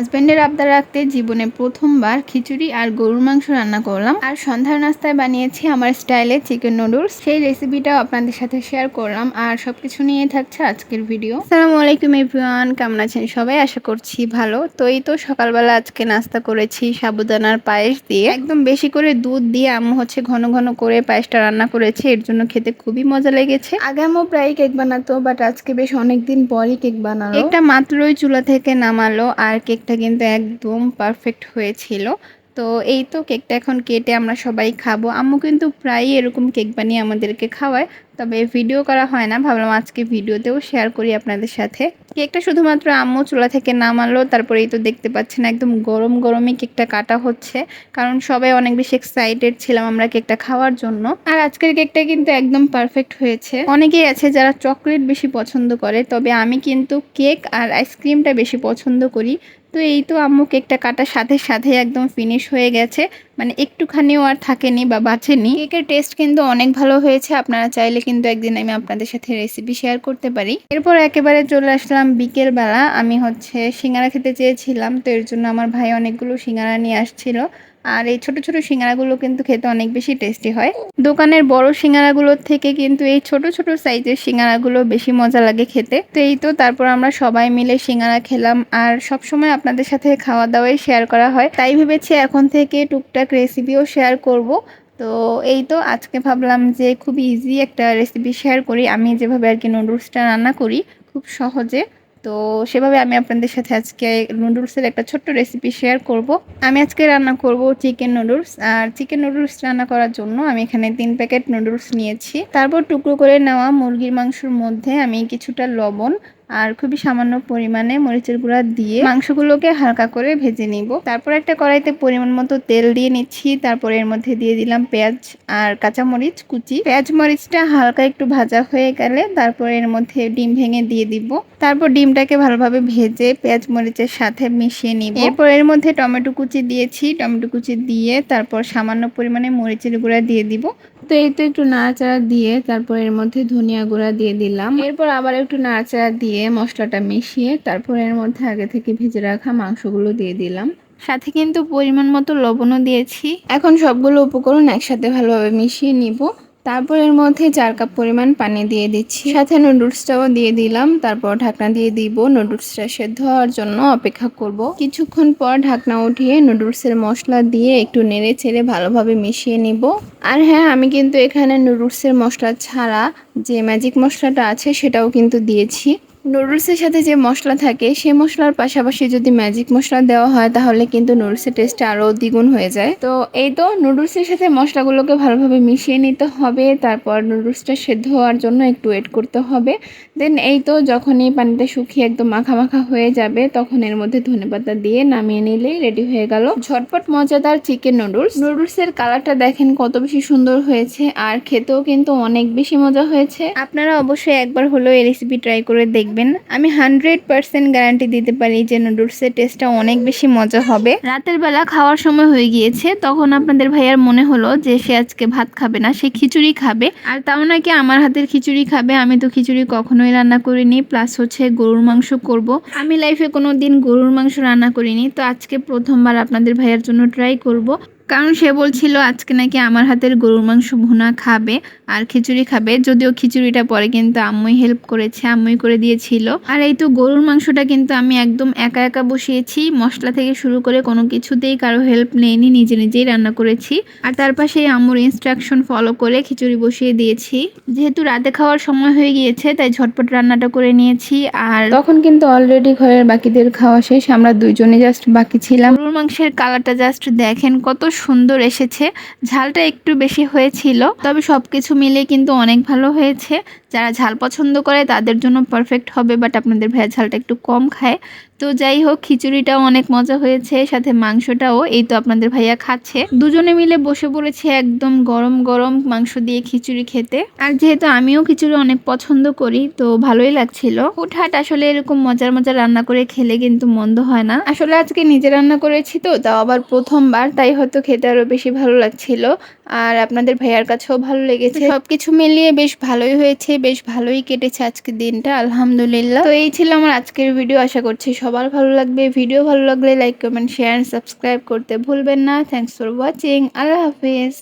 হাজব্যান্ডের আবদার রাখতে জীবনে প্রথমবার খিচুড়ি আর গরুর মাংস রান্না করলাম। আর সন্ধ্যার নাস্তায় বানিয়েছি আমার স্টাইলে চিকেন নুডলস। সেই রেসিপিটাও আপনাদের সাথে শেয়ার করলাম। আর সবকিছু নিয়ে থাকছে আজকের ভিডিও। আসসালামু আলাইকুম এভরিওয়ান। কেমন আছেন সবাই? আশা করছি ভালো। তো এই তো সকালবেলা আজকে নাস্তা করেছি সাবুদানার পায়েস দিয়ে। একদম বেশি করে দুধ দিয়ে আম্মু হচ্ছে ঘন ঘন করে পায়েসটা রান্না করেছে। এর জন্য খেতে খুবই মজা লেগেছে। আগে আম্মু প্রায় কেক বানাতো বাট আজকে বেশ অনেকদিন পরই কেক বানালো। একটা মাত্রই চুলা থেকে নামালো আর কেকটা কিন্তু একদম পারফেক্ট হয়েছিল। তো এই তো কেকটা এখন কেটে আমরা সবাই খাব। আম্মু কিন্তু প্রায়ই এরকম কেক বানিয়ে আমাদেরকে খাওয়ায়, তবে ভিডিও করা হয় না। ভাবলাম আজকে ভিডিওতেও শেয়ার করি আপনাদের সাথে। কেকটা শুধুমাত্র আম্মু চুলা থেকে নামালো, তারপরেই তো দেখতে পাচ্ছেন একদম গরম গরমই কেকটা কাটা হচ্ছে। কারণ সবাই অনেক বেশি এক্সাইটেড ছিলাম আমরা কেকটা খাওয়ার জন্য। আর আজকের কেকটা কিন্তু একদম পারফেক্ট হয়েছে। অনেকেই আছে যারা চকলেট বেশি পছন্দ করে, তবে আমি কিন্তু কেক আর আইসক্রিমটা বেশি পছন্দ করি। তো এই তো আম্মু কেকটা কাটার সাথে সাথে একদম ফিনিশ হয়ে গেছে। মানে একটুখানিও আর থাকেনি বা বাঁচেনি। কেকের টেস্ট কিন্তু অনেক ভালো হয়েছে, আপনারা চাইলে কিন্তু একদিন আমি আপনাদের সাথে রেসিপি শেয়ার করতে পারি। এরপর একেবারে চলে আসলাম বিকেল বেলা আমি হচ্ছে সিঙ্গারা খেতে চেয়েছিলাম, তো এর জন্য আমার ভাই অনেকগুলো সিঙ্গারা নিয়ে আসছিল। আর এই ছোট ছোট সিঙ্গারাগুলো কিন্তু খেতে অনেক বেশি টেস্টি হয়। দোকানের বড় সিঙ্গারাগুলোর থেকে কিন্তু এই ছোট ছোট সাইজের সিঙ্গারাগুলো বেশি মজা লাগে খেতে। তো এই তো তারপর আমরা সবাই মিলে সিঙ্গারা খেলাম, আর সব সময় আপনাদের সাথে খাওয়া দাওয়াই শেয়ার করা হয়। তাই ভেবেছি এখন থেকে টুকটাক রেসিপিও শেয়ার করব। তো এই তো আজকে ভাবলাম যে খুব ইজি একটা রেসিপি শেয়ার করি। আমি যেভাবে আর কি নুডলসটা রান্না করি খুব সহজে। তো সেভাবে আমি আপনাদের সাথে আজকে নুডলসের একটা ছোট্ট রেসিপি শেয়ার করব। আমি আজকে রান্না করব চিকেন নুডলস আর চিকেন নুডলস রান্না করার জন্য আমি এখানে তিন প্যাকেট নুডলস নিয়েছি। তারপর টুকরো করে নেওয়া মুরগির মাংসর মধ্যে আমি কিছুটা লবণ আর খুবই সামান্য পরিমাণে মরিচের গুঁড়া দিয়ে মাংসগুলোকে হালকা করে ভেজে নিব। তারপর একটা কড়াইতে পরিমাণ মতো তেল দিয়ে নিচ্ছি। তারপর এর মধ্যে দিয়ে দিলাম পেঁয়াজ আর কাঁচামরিচ কুচি। পেঁয়াজ মরিচটা হালকা একটু ভাজা হয়ে গেলে তারপর এর মধ্যে ডিম ভেঙে দিয়ে দিব। তারপর ডিমটাকে ভালোভাবে ভেজে পেঁয়াজ মরিচের সাথে মিশিয়ে নিব। এরপর এর মধ্যে টমেটো কুচি দিয়েছি। টমেটো কুচি দিয়ে তারপর সামান্য পরিমাণে মরিচের গুঁড়া দিয়ে দিব। তো এই তো একটু নাড়াচাড়া দিয়ে তারপর এর মধ্যে ধনিয়া গুঁড়া দিয়ে দিলাম। এরপর আবার একটু নাড়াচাড়া দিয়ে মশলাটা মিশিয়ে তারপর এর মধ্যে আগে থেকে ভেজে রাখা মাংসগুলো দিয়ে দিলাম। সাথে কিন্তু পরিমাণ মতো লবণও দিয়েছি। এখন সবগুলো উপকরণ একসাথে ভালোভাবে মিশিয়ে নিব। তারপর এর মধ্যে চার কাপ পরিমাণ পানি দিয়ে দিচ্ছি। সাথে নুডলসটাও দিয়ে দিলাম। তারপর ঢাকনা দিয়ে দিব নুডলসটা সেদ্ধ হওয়ার জন্য অপেক্ষা করব। কিছুক্ষণ পর ঢাকনা উঠিয়ে নুডলসের মশলা দিয়ে একটু নেড়ে ছেড়ে ভালোভাবে মিশিয়ে নিব। আর হ্যাঁ আমি কিন্তু এখানে নুডলসের মশলা ছাড়া যে ম্যাজিক মশলাটা আছে সেটাও কিন্তু দিয়েছি। নুডলসের সাথে যে মশলা থাকে, সে মশলার পাশাপাশি যদি ম্যাজিক মশলা দেওয়া হয়, তাহলে কিন্তু নুডলসের টেস্টটা আরও দ্বিগুণ হয়ে যায়। তো এই তো নুডলসের সাথে মশলাগুলোকে ভালোভাবে মিশিয়ে নিতে হবে, তারপর নুডলসটা সেদ্ধ হওয়ার জন্য একটু ওয়েট করতে হবে। দেন এই তো যখনই পানিটা শুকিয়ে একদম মাখা মাখা হয়ে যাবে, তখন এর মধ্যে ধনেপাতা দিয়ে নামিয়ে নিলেই রেডি হয়ে গেল। ঝটপট মজাদার চিকেন নুডলস নুডলসের কালারটা দেখেন কত বেশি সুন্দর হয়েছে, আর খেতেও কিন্তু অনেক বেশি মজা হয়েছে। আপনারা অবশ্যই একবার হলেও এই রেসিপি ট্রাই করে দেখবেন। দেখবেন, আমি হান্ড্রেড পার্সেন্ট গ্যারান্টি দিতে পারি যে নুডলসের টেস্টটা অনেক বেশি মজা হবে। রাতের বেলা খাওয়ার সময় হয়ে গিয়েছে, তখন আপনাদের ভাইয়ার মনে হলো যে সে আজকে ভাত খাবে না, সে খিচুড়ি খাবে। আর তাও নাকি আমার হাতের খিচুড়ি খাবে, আমি তো খিচুড়ি কখনোই রান্না করিনি প্লাস হচ্ছে গরুর মাংস করব। আমি লাইফে কোনো দিন গরুর মাংস রান্না করিনি, তো আজকে প্রথমবার আপনাদের ভাইয়ার জন্য ট্রাই করব। কারণ সে বলছিল, আজকে নাকি আমার হাতের গরুর মাংস ভুনা খাবে আর খিচুড়ি খাবে। যদিও খিচুড়িটা পরে কিন্তু আম্মুই হেল্প করেছে, আম্মুই করে দিয়েছিল। আর এই তো গরুর মাংসটা কিন্তু আমি একদম একা একা বসিয়েছি, মশলা থেকে শুরু করে কোনো কিছুতেই কারও হেল্প নেইনি, নিজে নিজেই রান্না করেছি। আর তার পাশে আম্মুর ইনস্ট্রাকশন ফলো করে খিচুড়ি বসিয়ে দিয়েছি। যেহেতু রাতে খাওয়ার সময় হয়ে গিয়েছে, তাই ঝটপট রান্নাটা করে নিয়েছি। আর তখন কিন্তু অলরেডি ঘরের বাকিদের খাওয়া শেষ, আমরা দুইজনে জাস্ট বাকি ছিলাম। গরুর মাংসের কালারটা জাস্ট দেখেন, কত সুন্দর এসেছে। ঝালটা একটু বেশি হয়েছিল তবে সব কিছু মিলে কিন্তু অনেক ভালো হয়েছে। যারা ঝাল পছন্দ করে তাদের জন্য পারফেক্ট হবে বাট আপনাদের ভাইয়া ঝালটা একটু কম খায়। তো যাই হোক, খিচুড়িটাও অনেক মজা হয়েছে, সাথে মাংসটাও, এই তো আপনাদের ভাইয়া খাচ্ছে। দুজনে মিলে বসে পড়েছে একদম গরম গরম মাংস দিয়ে খিচুড়ি খেতে। আর যেহেতু আমিও খিচুড়ি অনেক পছন্দ করি, তো ভালোই লাগছিল। হুটহাট আসলে এরকম মজার মজার রান্না করে খেলে কিন্তু মন্দ হয় না। আসলে আজকে নিজে রান্না করেছি তো, তাও আবার প্রথমবার, তাই হয়তো খেতে আরও বেশি ভালো লাগছিল। আর আপনাদের ভাইয়ার কাছেও ভালো লেগেছে। সব কিছু মিলিয়ে বেশ ভালোই হয়েছে বেশ ভালোই কেটেছে আজকের দিনটা আলহামদুলিল্লাহ। তো এই ছিল আমার আজকের ভিডিও আশা করছি সবার ভালো লাগবে। ভিডিও ভালো লাগলে লাইক কমেন্ট শেয়ার সাবস্ক্রাইব করতে ভুলবেন না। থ্যাংকস ফর ওয়াচিং আল্লাহ হাফিজ।